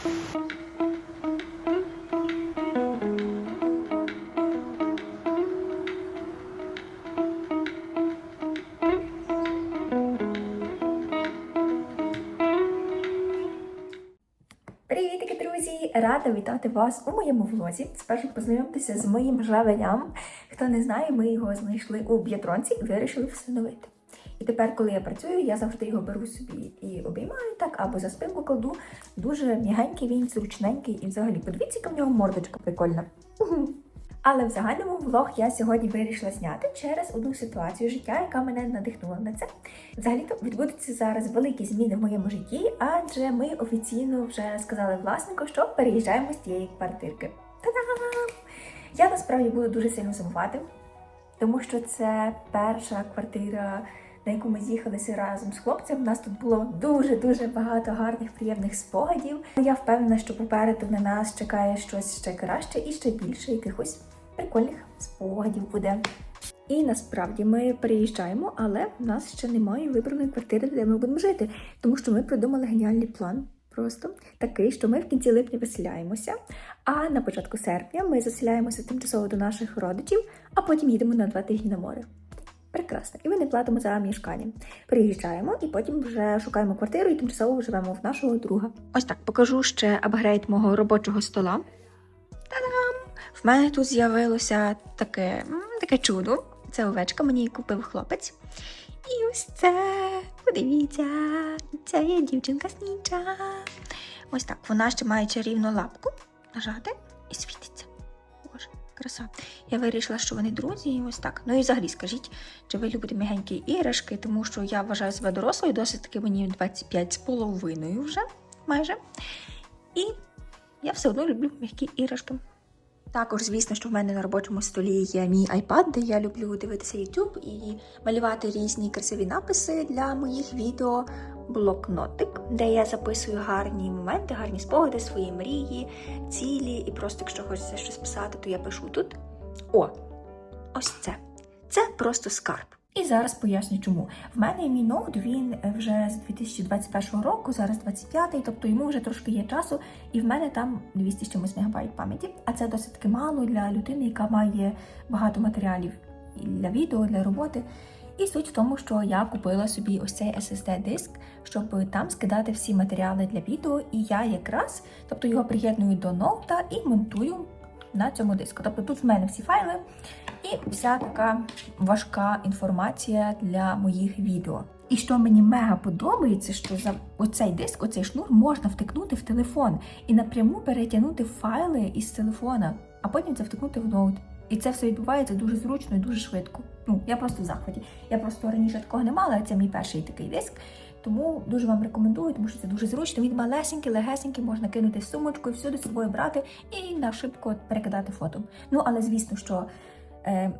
Привітки, друзі! Рада вітати вас у моєму влозі. Спершу познайомтеся з моїм жавелям. Хто не знає, ми його знайшли у б'ятронці і вирішили встановити. Тепер, коли я працюю, я завжди його беру собі і обіймаю так, або за спинку кладу. Дуже м'ягенький він, зручненький і взагалі подивіться, в нього мордочка прикольна. Але в загальному влог я сьогодні вирішила зняти через одну ситуацію життя, яка мене надихнула на це. Взагалі-то відбудуться зараз великі зміни в моєму житті, адже ми офіційно вже сказали власнику, що переїжджаємо з тієї квартирки. Та-дам! Я насправді буду дуже сильно сумувати, тому що це перша квартира, на яку ми з'їхалися разом з хлопцем. У нас тут було дуже-дуже багато гарних, приємних спогадів. Я впевнена, що попереду на нас чекає щось ще краще і ще більше якихось прикольних спогадів буде. І насправді ми переїжджаємо, але в нас ще немає вибраної квартири, де ми будемо жити, тому що ми придумали геніальний план. Просто такий, що ми в кінці липня виселяємося, а на початку серпня ми заселяємося тимчасово до наших родичів, а потім їдемо на два тижні на море. Прекрасно, і ми не платимо за мішкання. Приїжджаємо і потім вже шукаємо квартиру і тимчасово живемо в нашого друга. Ось так покажу ще апгрейд мого робочого стола. Та-дам! В мене тут з'явилося таке, таке чудо. Це овечка, мені купив хлопець. І ось це, подивіться, це є дівчинка сніча. Ось так, вона ще має чарівну лапку. Нажати і світиться. Краса. Я вирішила, що вони друзі, і ось так. Ну і взагалі скажіть, чи ви любите м'ягенькі іграшки, тому що я вважаю себе дорослою, досить таки мені 25 з половиною вже майже. І я все одно люблю м'які іграшки. Також, звісно, що в мене на робочому столі є мій iPad, де я люблю дивитися YouTube і малювати різні красиві написи для моїх відео. Блокнотик, де я записую гарні моменти, гарні спогади, свої мрії, цілі, і просто якщо хочеться щось писати, то я пишу тут. О, ось це. Це просто скарб. І зараз поясню, чому. В мене мій ноут він вже з 2021 року, зараз 25-й, тобто йому вже трошки є часу, і в мене там 200 з чимось мегабайт пам'яті. А це досить таки мало для людини, яка має багато матеріалів для відео, для роботи. І суть в тому, що я купила собі ось цей SSD-диск, щоб там скидати всі матеріали для відео, і я якраз, тобто його приєдную до ноута і монтую на цьому диску. Тобто тут в мене всі файли і вся така важка інформація для моїх відео. І що мені мега подобається, що за оцей диск, оцей шнур можна втикнути в телефон і напряму перетягнути файли із телефона, а потім це втикнути в ноут. І це все відбувається дуже зручно і дуже швидко. Ну, я просто в захваті. Я просто раніше такого не мала, це мій перший такий диск. Тому дуже вам рекомендую, тому що це дуже зручно. Він малесенький, легесенький, можна кинути сумочку і всюди з собою брати і на шибко перекидати фото. Ну, але звісно, що е,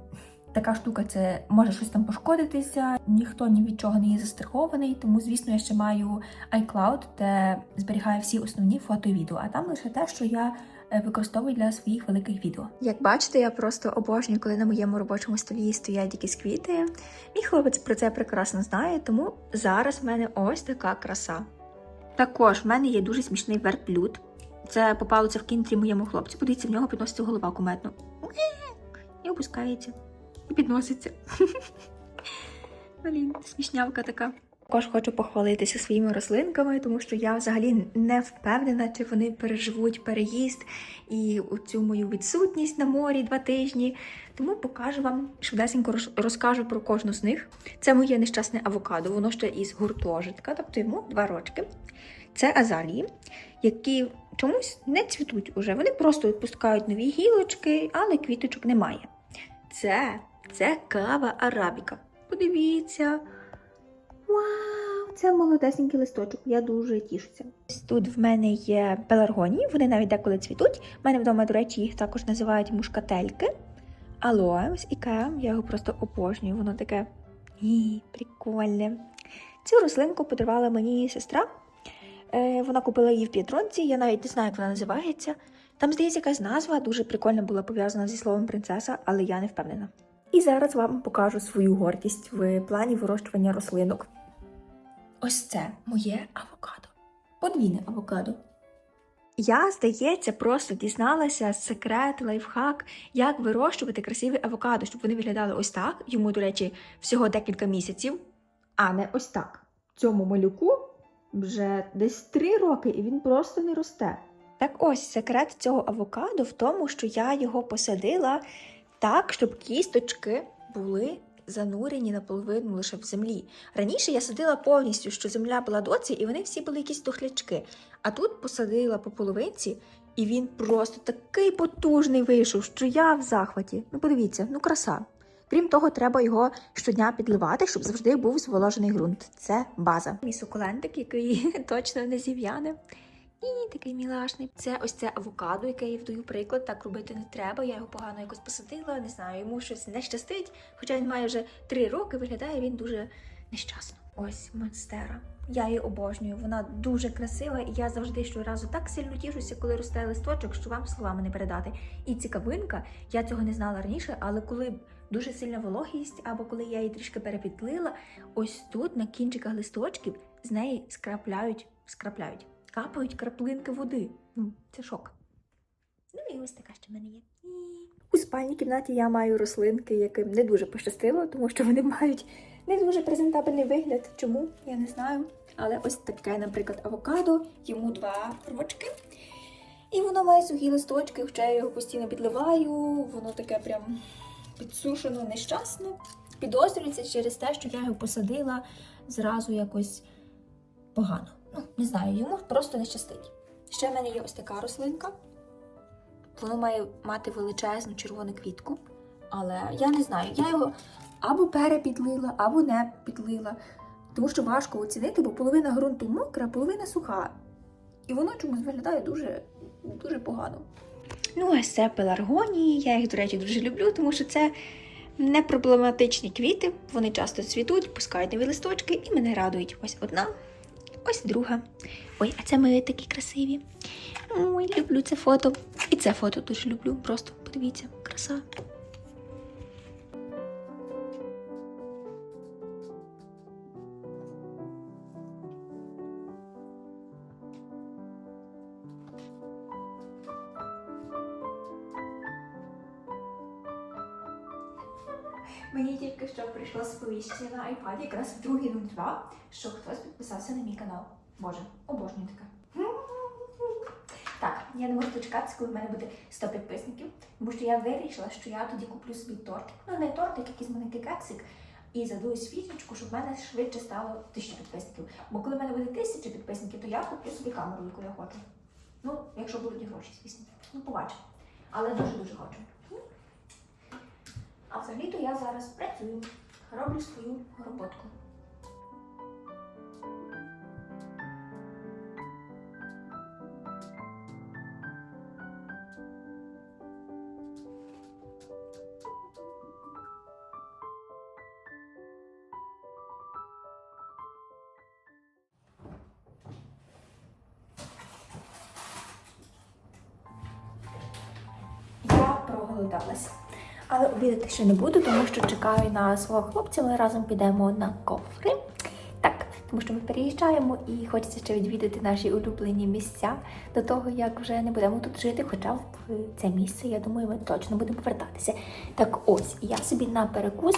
така штука це може щось там пошкодитися, ніхто ні від чого не є застрахований. Тому, звісно, я ще маю iCloud, де зберігаю всі основні фото і відео, а там лише те, що я використовую для своїх великих відео. Як бачите, я просто обожнюю, коли на моєму робочому столі стоять якісь квіти. Мій хлопець про це прекрасно знає, тому зараз в мене ось така краса. Також в мене є дуже смішний верблюд. Це попалося в кінтрі моєму хлопцю. Подивіться, в нього підноситься голова куметно. І опускається. І підноситься. Блін, смішнявка така. Також хочу похвалитися своїми рослинками, тому що я взагалі не впевнена, чи вони переживуть переїзд і цю мою відсутність на морі два тижні. Тому покажу вам швидесенько розкажу про кожну з них. Це моє нещасне авокадо, воно ще із гуртожитка, тобто йому два рочки. Це азалії, які чомусь не цвітуть уже. Вони просто відпускають нові гілочки, але квіточок немає. Це, це кава арабіка. Подивіться. Вау, це молодесенький листочок, я дуже тішуся. Ось Тут в мене є пеларгонії, вони навіть деколи цвітуть. У мене вдома, до речі, їх також називають мушкательки. Алоe, ось ікеа, я його просто обожнюю, воно таке і, прикольне. Цю рослинку подарувала мені сестра. Е, вона купила її в П'єтронці, я навіть не знаю, як вона називається. Там, здається, якась назва дуже прикольно була пов'язана зі словом принцеса, але я не впевнена. І зараз вам покажу свою гордість в плані вирощування рослинок. Ось це моє авокадо. Подвійне авокадо. Я, здається, просто дізналася секрет, лайфхак, як вирощувати красиві авокадо, щоб вони виглядали ось так. Йому, до речі, всього декілька місяців, а не ось так. Цьому малюку вже десь три роки, і він просто не росте. Так ось секрет цього авокадо в тому, що я його посадила так, щоб кісточки були занурені наполовину лише в землі. Раніше я садила повністю, що земля була доці, і вони всі були якісь тухлячки. А тут посадила по половинці, і він просто такий потужний вийшов, що я в захваті. Ну, подивіться, ну краса. Крім того, треба його щодня підливати, щоб завжди був зволожений ґрунт. Це база. Мій сукулентик, який точно не зів'яне. І такий мілашний. Це ось це авокадо, яке я вдаю приклад. Так робити не треба. Я його погано якось посадила. Не знаю, йому щось не щастить. Хоча він має вже три роки, виглядає він дуже нещасно. Ось монстера. Я її обожнюю. Вона дуже красива, і я завжди щоразу так сильно тішуся, коли росте листочок, що вам словами не передати. І цікавинка, я цього не знала раніше, але коли дуже сильна вологість, або коли я її трішки перепідлила, ось тут на кінчиках листочків з неї скрапляють, скрапляють, капають краплинки води. Ну, це шок. Ну і ось така ще в мене є. У спальній кімнаті я маю рослинки, яким не дуже пощастило, тому що вони мають не дуже презентабельний вигляд. Чому? Я не знаю. Але ось таке, наприклад, авокадо, йому два рочки. І воно має сухі листочки, хоча я його постійно підливаю, воно таке прям підсушено, нещасне. Підозрюється через те, що я його посадила зразу якось погано. Ну, не знаю, йому просто не щастить. Ще в мене є ось така рослинка. Воно має мати величезну червону квітку. Але я не знаю, я його або перепідлила, або не підлила. Тому що важко оцінити, бо половина ґрунту мокра, половина суха. І воно чомусь виглядає дуже, дуже погано. Ну, ось це пеларгонії. Я їх, до речі, дуже люблю, тому що це не проблематичні квіти. Вони часто цвітуть, пускають нові листочки і мене радують. Ось одна, ось друга. Ой, а це ми такі красиві. Ой, люблю це фото. І це фото дуже люблю. Просто подивіться, краса. Мені тільки що прийшло сповіщення на iPad, якраз в 2.02, що хтось підписався на мій канал. Боже, обожнюю таке. Так, я не можу дочекатися, коли в мене буде 100 підписників, тому що я вирішила, що я тоді куплю собі тортик. Ну, не тортик, якийсь маленький кексик, і задую свічечку, щоб в мене швидше стало 1000 підписників. Бо коли в мене буде 1000 підписників, то я куплю собі камеру, яку я хочу. Ну, якщо будуть гроші, звісно. Ну, побачимо. Але дуже-дуже хочу. А взагалі-то я зараз працюю, роблю свою роботку. Але обідати ще не буду, тому що чекаю на свого хлопця. Ми разом підемо на кофри. Так, тому що ми переїжджаємо і хочеться ще відвідати наші улюблені місця до того, як вже не будемо тут жити. Хоча в це місце, я думаю, ми точно будемо повертатися. Так ось, я собі на перекус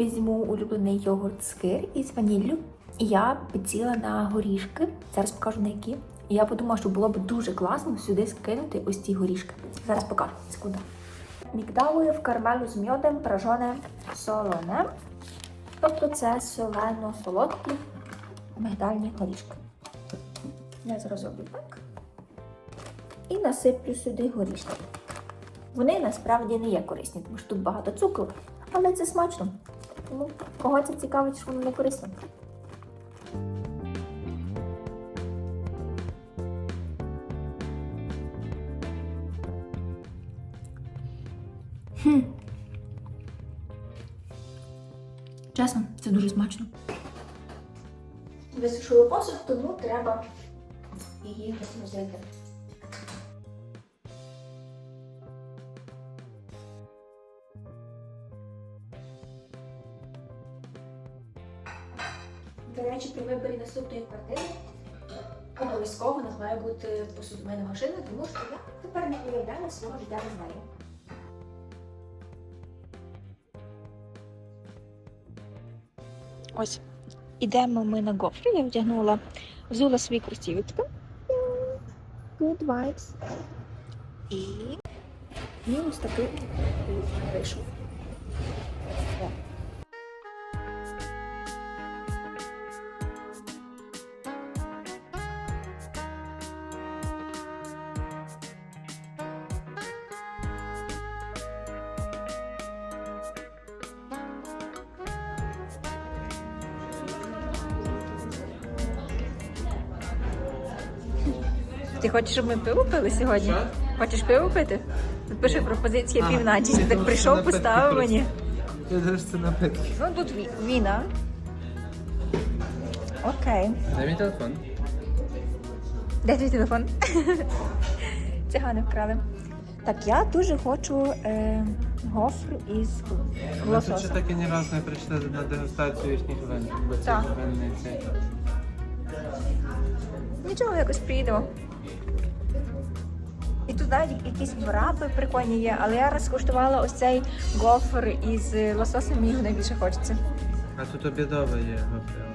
візьму улюблений йогурт скир із ваніллю. І я підсіла на горішки. Зараз покажу на які. І я подумала, що було б дуже класно сюди скинути ось ці горішки. Зараз покажу. Секунду. Мігдали в кармелю з мьодом пражоне солоне. Тобто це солено-солодкі мигдальні горішки. Я роблю так. І насиплю сюди горішки. Вони насправді не є корисні, тому що тут багато цукру, але це смачно. Тому кого це цікавить, що воно не корисно. Це дуже смачно. Висушую посуд, тому треба її розмозити. До речі, при виборі наступної квартири Обов'язково у нас має бути посудомийна машина, тому що я тепер не уявляю свого життя без неї. Ось, ідемо ми на гофрі. Я вдягнула, взула свої кросівочки. Good vibes. І ось такий вийшов. Хочеш, щоб ми пиво пили сьогодні? Що? Хочеш пиво пити? Тут пропозиція півначі. Ти так прийшов, поставив мені. Я думаю, що це напитки. Ну тут ві- віна. Окей. Дай мій телефон. Де твій телефон? Цигани вкрали. Так, я дуже хочу е, гофр із Ми тут ще так і ні разу не прийшли на дегустацію їхніх вин, бо це Так. винний цей. Нічого, якось приїдемо. Навіть якісь враби прикольні є, але я розкуштувала ось цей гофр із лососем, мені його найбільше хочеться. А тут обідове є гофре.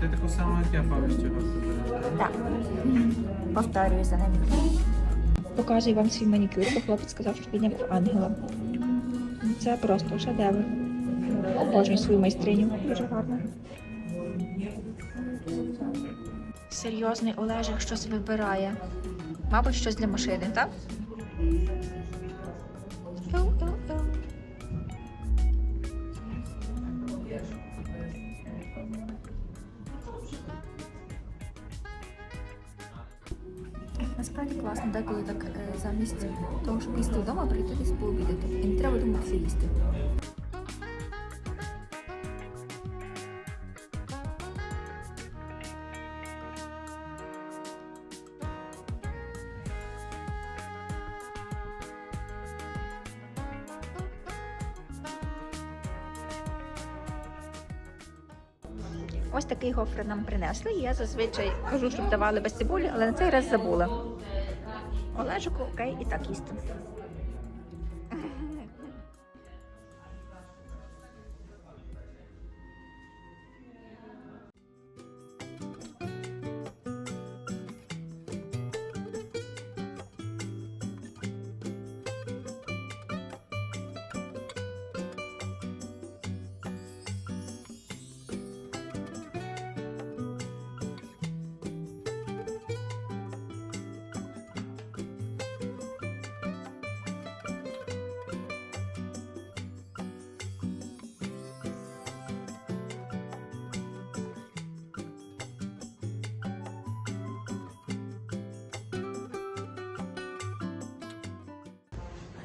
Ти таку саму, як я повністю. Так. Повторюю за ним. Показую вам свій манікюр, бо хлопець сказав, що він як ангела. Це просто шедевр. Обожнюю свою майстриню. Дуже гарно. Серйозний Олежик щось вибирає. Мабуть, щось для машини, так? Насправді класно, деколи так е, замість того, щоб їсти вдома, прийти десь пообідати. І не треба думати, їсти. Такий гофри нам принесли. Я зазвичай кажу, щоб давали без цибулі, але на цей раз забула. Олежику, окей, і так їсти.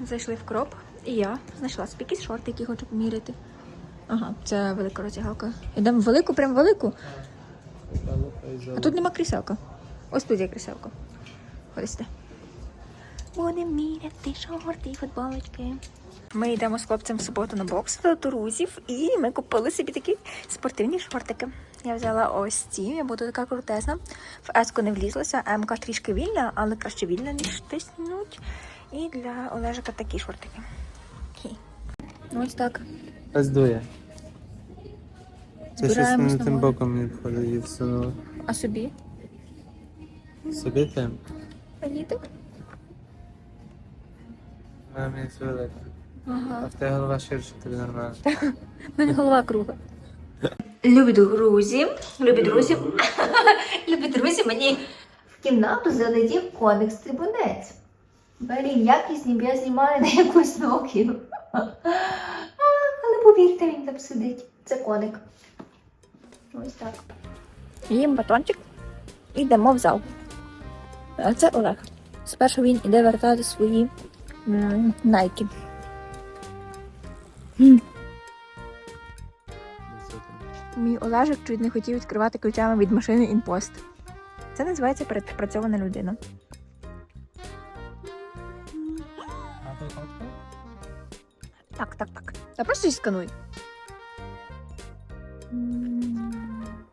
Зайшли в кроп, і я знайшла собі шорти, які хочу поміряти. Ага, це велика роздягалка. Йдемо велику, прям велику. А тут нема кріселка. Ось тут є кріселка. Ходите. Будемо міряти шорти і футболочки. Ми йдемо з хлопцем в суботу на бокс до друзів, і ми купили собі такі спортивні шортики. Я взяла ось ці, я буду така крутезна. В еску не влізлася, М-ка трішки вільна, але краще вільна, ніж тиснуть. І для Олежика такі шортики. Хі. Ось так. Здує. Це щось не тим боком мені входить і всунуло. А собі? Собі тим. Літик? Вона мені це велика. А в тебе голова ширша, тобі нормально. У мене голова кругла. Любі друзі, любі друзі, любі друзі, мені в кімнату залетів коник Блін, якісні, я знімаю на якусь Nokia. Але повірте, він там сидить. Це коник. Ось так. Їм батончик і йдемо в зал. А це Олег. Спершу він іде вертати свої найки. Мій Олежик чуть не хотів відкривати ключами від машини інпост. Це називається передпрацьована людина. Так, так, так. А просто скануй.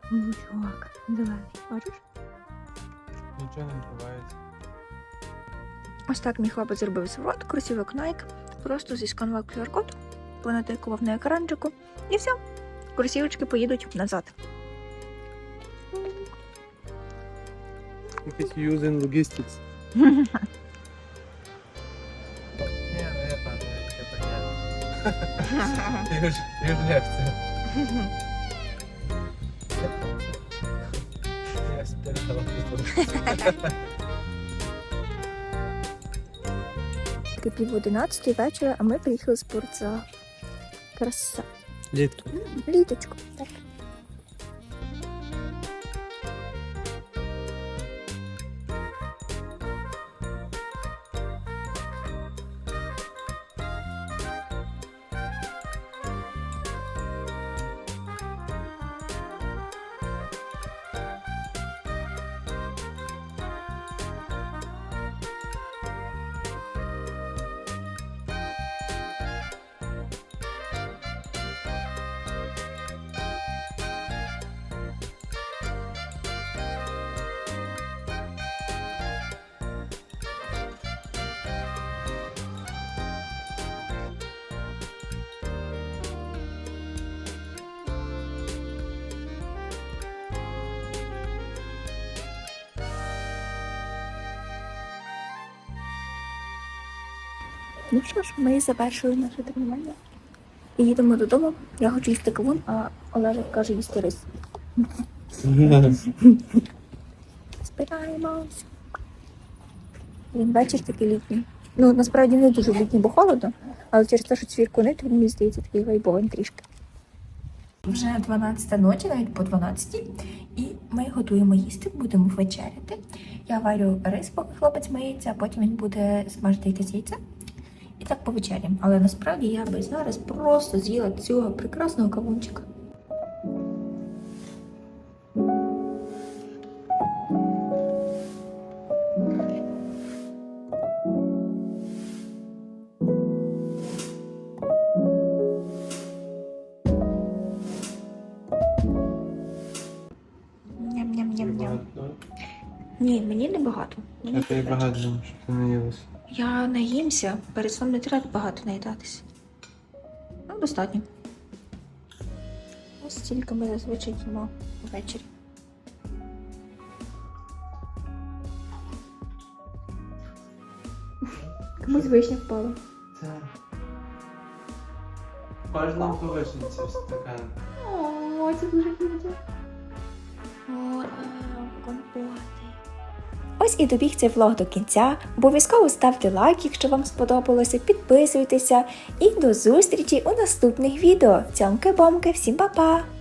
Чувак, давай. Бачиш? Нічого не відбувається. Ось так мій хлопець зробив зворот, кросівок Nike, просто зісканував QR-код, понатикував на екранчику і все. Кросівочки поїдуть назад. Якийсь using logistics. pan, już, już nie chcę. Ja spierdalam Таки пів одинадцятої вечора, а ми приїхали в спортзал. Краса. Літко. Літочку. Так. Ну що ж, ми завершили наше тренування. І їдемо додому. Я хочу їсти кавун, а Олежик каже їсти рис. Збираємось. Він вечір такий літній. Ну, насправді не дуже літній, бо холодно, але через те, що цвірку не, то він мені здається такий вайбовий трішки. Вже 12 ночі, навіть по 12, і ми готуємо їсти, будемо вечеряти. Я варю рис, поки хлопець миється, а потім він буде смажити якесь яйце. І так повечерям. Але насправді я би зараз просто з'їла цього прекрасного кавунчика. Достатньо. багато щоб ти не. Я наїмся, перед сном не треба багато наїдатися. Ну, достатньо. Ось стільки ми зазвичай їмо ввечері. Комусь вишня впала. Це. Кожному по вишенці в стакан. О, це дуже круто. Ось і добіг цей влог до кінця. Обов'язково ставте лайк, якщо вам сподобалося, підписуйтеся і до зустрічі у наступних відео. Цьомки-бомки, всім па-па!